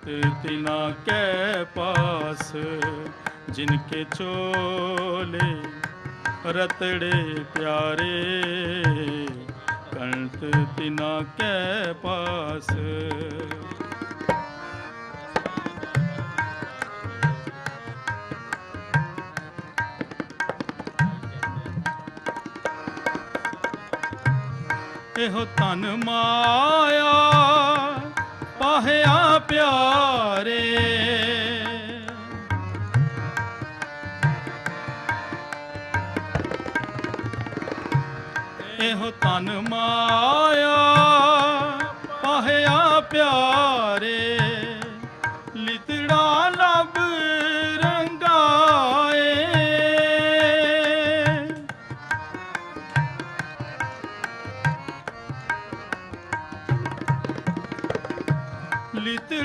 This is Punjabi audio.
तिना के पास जिनके चोले रतड़े प्यारे कंत तिना के पास ਇਹੋ ਤਨ ਮਾਇਆ ਇਹੋ ਤਨ ਮਾਇਆ ਪਾਹਿਆ ਪਿਆਰੇ ਲਿਤੜਾ ਲਬ ਰੰਗਾਏ। ਲਿਤੜਾ